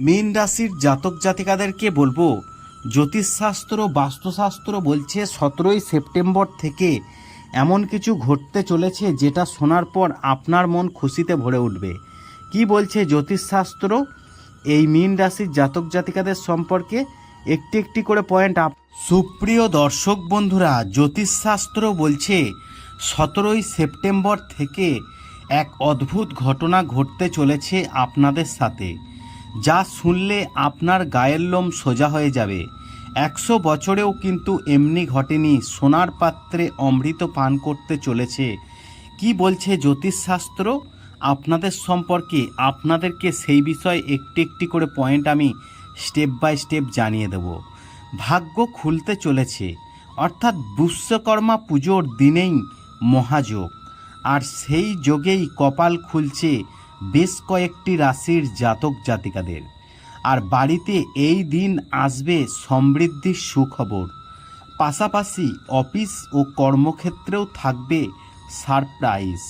মীন রাশির জাতক জাতিকাদেরকে বলব, জ্যোতিষশাস্ত্র বাস্তুশাস্ত্র বলছে সতেরোই সেপ্টেম্বর থেকে এমন কিছু ঘটতে চলেছে যেটা শোনার পর আপনার মন খুশিতে ভরে উঠবে। কি বলছে জ্যোতিষশাস্ত্র? এই মীন রাশির জাতক জাতিকাদের সম্পর্কে একটি একটি করে পয়েন্ট আপ সুপ্রিয় দর্শক বন্ধুরা, জ্যোতিষশাস্ত্র বলছে সতেরোই সেপ্টেম্বর থেকে এক অদ্ভুত ঘটনা ঘটতে চলেছে আপনাদের সাথে। যা শুনলে আপনার গায়ের লোম সোজা হয়ে যাবে। একশো বছরেও কিন্তু এমনি ঘটেনি সোনার পাত্রে অমৃত পান করতে চলেছে। কি বলছে জ্যোতিষশাস্ত্র? আপনাদের সম্পর্কে, আপনাদেরকে সেই বিষয়ে একটি একটি করে পয়েন্ট আমি স্টেপ বাই স্টেপ জানিয়ে দেব। ভাগ্য খুলতে চলেছে। অর্থাৎ বিশ্বকর্মা পুজোর দিনেই মহাযোগ। আর সেই যোগেই কপাল খুলছে বেশ কয়েকটি রাশির জাতক জাতিকাদের। আর বাড়িতে এই দিন আসবে সমৃদ্ধির সুখবর। পাশাপাশি অফিস ও কর্মক্ষেত্রেও থাকবে সারপ্রাইজ।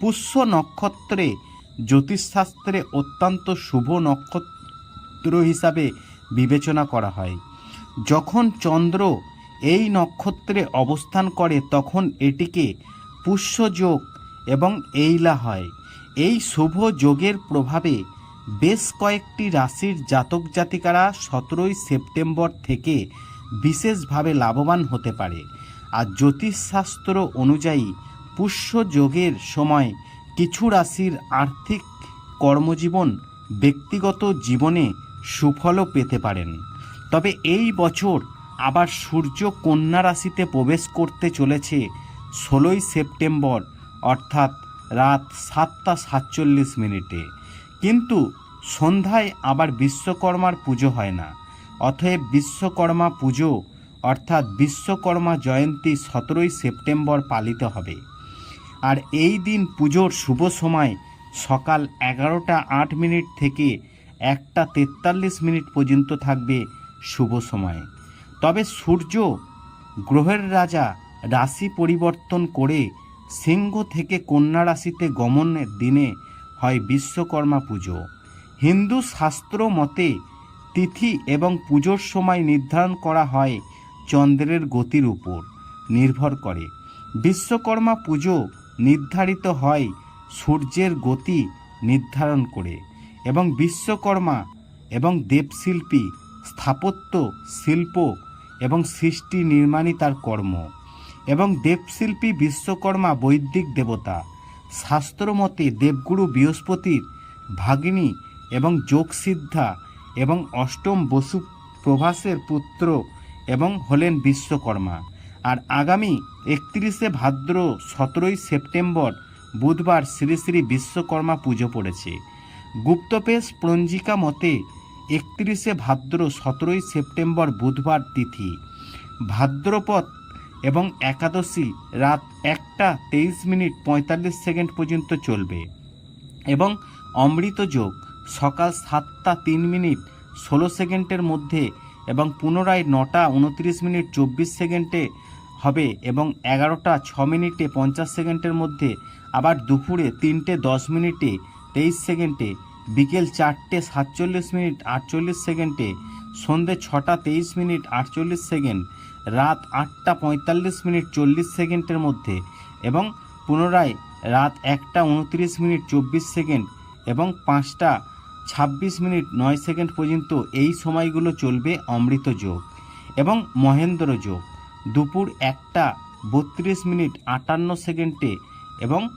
পুষ্য নক্ষত্রে জ্যোতিষশাস্ত্রে অত্যন্ত শুভ নক্ষত্র হিসাবে বিবেচনা করা হয়। যখন চন্দ্র এই নক্ষত্রে অবস্থান করে, তখন এটিকে পুষ্যযোগ এবং এইলা হয়। এই শুভ যোগের প্রভাবে বেশ কয়েকটি রাশির জাতক জাতিকারা সতেরোই সেপ্টেম্বর থেকে বিশেষভাবে লাভবান হতে পারে। আর জ্যোতিষশাস্ত্র অনুযায়ী পুষ্য যোগের সময় কিছু রাশির আর্থিক কর্মজীবন ব্যক্তিগত জীবনে সুফলও পেতে পারেন। তবে এই বছর আবার সূর্য কন্যা রাশিতে প্রবেশ করতে চলেছে ষোলোই সেপ্টেম্বর, অর্থাৎ রাত সাতটা সাতচল্লিশ মিনিটে। কিন্তু সন্ধ্যায় আবার বিশ্বকর্মার পুজো হয় না। অতএব বিশ্বকর্মা পুজো, অর্থাৎ বিশ্বকর্মা জয়ন্তী সতেরোই সেপ্টেম্বর পালিত হবে। আর এই দিন পুজোর শুভ সময় সকাল এগারোটা আট মিনিট থেকে একটা তেতাল্লিশ মিনিট পর্যন্ত থাকবে শুভ সময়। তবে সূর্য গ্রহের রাজা রাশি পরিবর্তন করে সিংহ থেকে কন্যা রাশিতে গমনের দিনে হয় বিশ্বকর্মা পুজো। হিন্দু শাস্ত্র মতে তিথি এবং পুজোর সময় নির্ধারণ করা হয় চন্দ্রের গতির উপর নির্ভর করে। বিশ্বকর্মা পুজো নির্ধারিত হয় সূর্যের গতি নির্ধারণ করে এবং বিশ্বকর্মা এবং দেবশিল্পী স্থাপত্য, শিল্প এবং সৃষ্টি নির্মাণই তার কর্ম। এবং দেবশিল্পী বিশ্বকর্মা বৈদিক দেবতা, শাস্ত্রমতে দেবগুরু বৃহস্পতির ভাগিনী এবং যোগসিদ্ধা এবং অষ্টম বসু প্রভাসের পুত্র এবং হলেন বিশ্বকর্মা। আর আগামী একত্রিশে ভাদ্র সতেরোই সেপ্টেম্বর বুধবার শ্রী শ্রী বিশ্বকর্মা পুজো পড়েছে। গুপ্তপেশ পঞ্জিকা মতে একত্রিশে ভাদ্র সতেরোই সেপ্টেম্বর বুধবার তিথি। ভাদ্রপদ এবং একাদশী রাত একটা তেইশ মিনিট পঁয়তাল্লিশ সেকেন্ড পর্যন্ত চলবে। এবং অমৃত যোগ সকাল সাতটা তিন মিনিট ষোলো সেকেন্ডের মধ্যে এবং পুনরায় নটা উনত্রিশ মিনিট চব্বিশ সেকেন্ডে হবে এবং এগারোটা ছ মিনিটে পঞ্চাশ সেকেন্ডের মধ্যে আবার দুপুরে তিনটে দশ মিনিটে তেইশ সেকেন্ডে, বিকেল চারটে সাতচল্লিশ মিনিট আটচল্লিশ সেকেন্ডে, সন্ধে ছটা তেইশ মিনিট আটচল্লিশ সেকেন্ড রাত আটটা পঁয়তাল্লিশ মিনিট চল্লিশ সেকেন্ডের মধ্যে এবং পুনরায় রাত একটা উনত্রিশ মিনিট চব্বিশ সেকেন্ড এবং পাঁচটা ছাব্বিশ মিনিট নয় সেকেন্ড পর্যন্ত এই সময়গুলো চলবে অমৃত যোগ এবং মহেন্দ্র যোগ। দুপুর একটা বত্রিশ মিনিট আটান্ন সেকেন্ডে এবং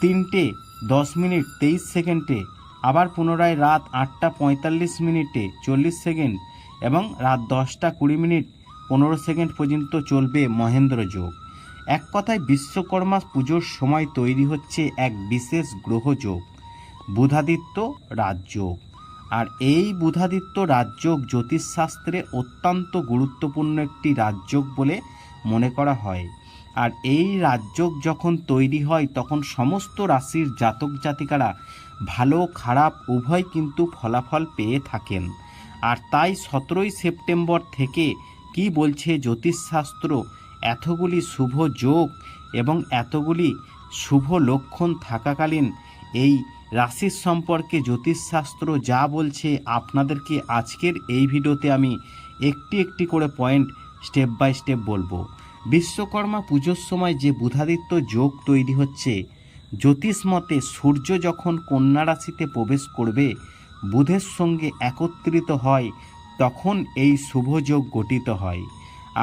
তিনটে দশ মিনিট তেইশ সেকেন্ডে, আবার পুনরায় রাত আটটা পঁয়তাল্লিশ মিনিটে চল্লিশ সেকেন্ড এবং রাত দশটা কুড়ি মিনিট পনেরো সেকেন্ড পর্যন্ত চলবে মহেন্দ্র যোগ। এক কথায় বিশ্বকর্মা পুজোর সময় তৈরি হচ্ছে এক বিশেষ গ্রহযোগ বুধাদিত্য রাজযোগ আর এই বুধাদিত্য রাজযোগ জ্যোতিষশাস্ত্রে অত্যন্ত গুরুত্বপূর্ণ একটি রাজযোগ বলে মনে করা হয়। আর এই রাজযোগ যখন তৈরি হয়, তখন সমস্ত রাশির জাতক জাতিকারা ভালো খারাপ উভয় কিন্তু ফলাফল পেয়ে থাকেন। আর তাই সতেরোই সেপ্টেম্বর থেকে কি বলছে জ্যোতিষশাস্ত্র? এতগুলি শুভ যোগ এবং এতগুলি শুভ লক্ষণ থাকাকালীন এই রাশির সম্পর্কে জ্যোতিষশাস্ত্র যা বলছে আপনাদেরকে আজকের এই ভিডিওতে আমি একটি একটি করে পয়েন্ট স্টেপ বাই স্টেপ বলব। বিশ্বকর্মা পুজোর সময় যে বুধাদিত্য যোগ তৈরি হচ্ছে, জ্যোতিষ মতে সূর্য যখন কন্যা রাশিতে প্রবেশ করবে, বুধের সঙ্গে একত্রিত হয় তখন এই শুভযোগ গঠিত হয়।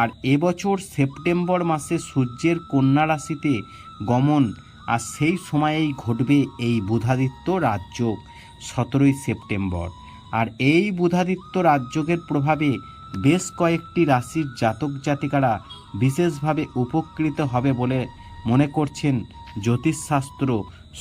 আর এবছর সেপ্টেম্বর মাসে সূর্যের কন্যা রাশিতে গমন, আর সেই সময়েই ঘটবে এই বুধাদিত্য রাজযোগ সতেরোই সেপ্টেম্বর। আর এই বুধাদিত্য রাজযোগের প্রভাবে বেশ কয়েকটি রাশির জাতক জাতিকারা বিশেষভাবে উপকৃত হবে বলে মনে করছেন জ্যোতিষশাস্ত্র।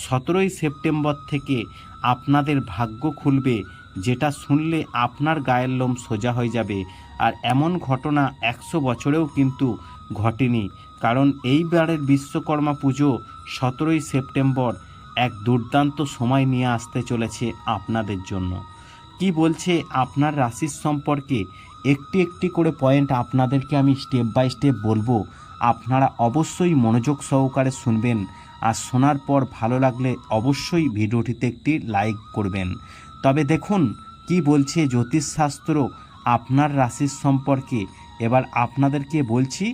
সতেরোই সেপ্টেম্বর থেকে আপনাদের ভাগ্য খুলবে যেটা শুনলে আপনার গায়ের লোম সোজা হয়ে যাবে। আর এমন ঘটনা একশো বছরেও কিন্তু ঘটেনি। কারণ এইবারের বিশ্বকর্মা পুজো সতেরোই সেপ্টেম্বর এক দুর্দান্ত সময় নিয়ে আসতে চলেছে আপনাদের জন্য। কি বলছে আপনার রাশির সম্পর্কে? একটি একটি করে পয়েন্ট আপনাদেরকে আমি স্টেপ বাই স্টেপ বলব। আপনারা অবশ্যই মনোযোগ সহকারে শুনবেন। আর শোনার পর ভালো লাগলে অবশ্যই ভিডিওটিতে একটি লাইক করবেন। তবে দেখুন, কি বলছে জ্যোতিষশাস্ত্র আপনার রাশির সম্পর্কে। এবার আপনাদেরকে বলছি,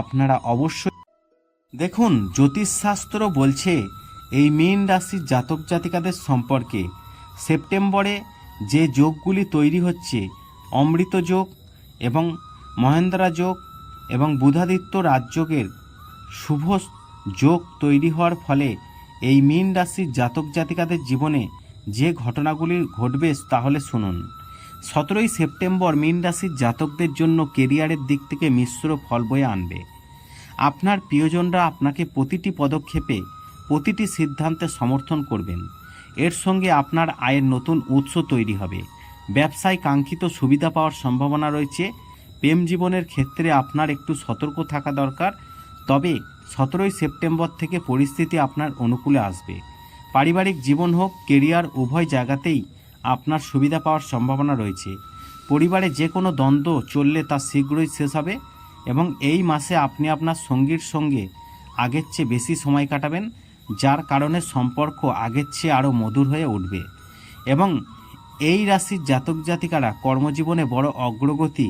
আপনারা অবশ্যই দেখুন, জ্যোতিষশাস্ত্র বলছে এই মীন রাশির জাতক জাতিকাদের সম্পর্কে। সেপ্টেম্বরে যে যোগগুলি তৈরি হচ্ছে, অমৃত যোগ এবং মহেন্দ্রা যোগ এবং বুধাদিত্য রাজযোগের শুভ যোগ তৈরি হওয়ার ফলে এই মীন রাশির জাতক জাতিকাদের জীবনে যে ঘটনাগুলি ঘটবে তাহলে শুনুন। সতেরোই সেপ্টেম্বর মীন রাশির জাতকদের জন্য কেরিয়ারের দিক থেকে মিশ্র ফল বয়ে আনবে। আপনার প্রিয়জনরা আপনাকে প্রতিটি পদক্ষেপে প্রতিটি সিদ্ধান্তে সমর্থন করবেন। এর সঙ্গে আপনার আয়ের নতুন উৎস তৈরি হবে। ব্যবসায় কাঙ্ক্ষিত সুবিধা পাওয়ার সম্ভাবনা রয়েছে। প্রেম জীবনের ক্ষেত্রে আপনার একটু সতর্ক থাকা দরকার। তবে সতেরোই সেপ্টেম্বর থেকে পরিস্থিতি আপনার অনুকূলে আসবে। পারিবারিক জীবন হোক, কেরিয়ার উভয় জায়গাতেই আপনার সুবিধা পাওয়ার সম্ভাবনা রয়েছে। পরিবারে যে কোনো দ্বন্দ্ব চললে তা শীঘ্রই শেষ হবে এবং এই মাসে আপনি আপনার সঙ্গীর সঙ্গে আগের চেয়ে বেশি সময় কাটাবেন, যার কারণে সম্পর্ক আগের চেয়ে আরও মধুর হয়ে উঠবে। এবং এই রাশির জাতক জাতিকারা কর্মজীবনে বড় অগ্রগতি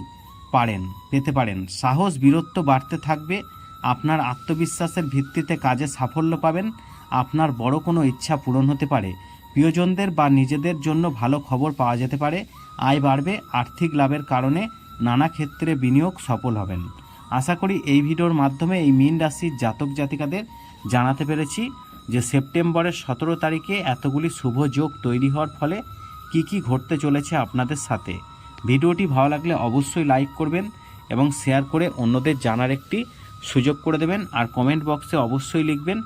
পারেন, পেতে পারেন। সাহস, বীরত্ব বাড়তে থাকবে আপনার আত্মবিশ্বাসের ভিত্তিতে কাজে সাফল্য পাবেন, আপনার বড় কোনো ইচ্ছা পূরণ হতে পারে। প্রিয়জনদের বা নিজেদের জন্য ভালো খবর পাওয়া যেতে পারে। আয় বাড়বে, আর্থিক লাভের কারণে নানা ক্ষেত্রে বিনিয়োগ সফল হবেন। আশা করি এই ভিডিওর মাধ্যমে এই মীন রাশির জাতক জাতিকাদের জানাতে পেরেছি যে সেপ্টেম্বরের সতেরো তারিখে এতগুলি শুভ যোগ তৈরি হওয়ার ফলে কি কি ঘটতে চলেছে আপনাদের সাথে। ভিডিওটি ভালো লাগলে অবশ্যই লাইক করবেন এবং শেয়ার করে অন্যদের জানার একটি সুযোগ করে দেবেন আর কমেন্ট বক্সে অবশ্যই লিখবেন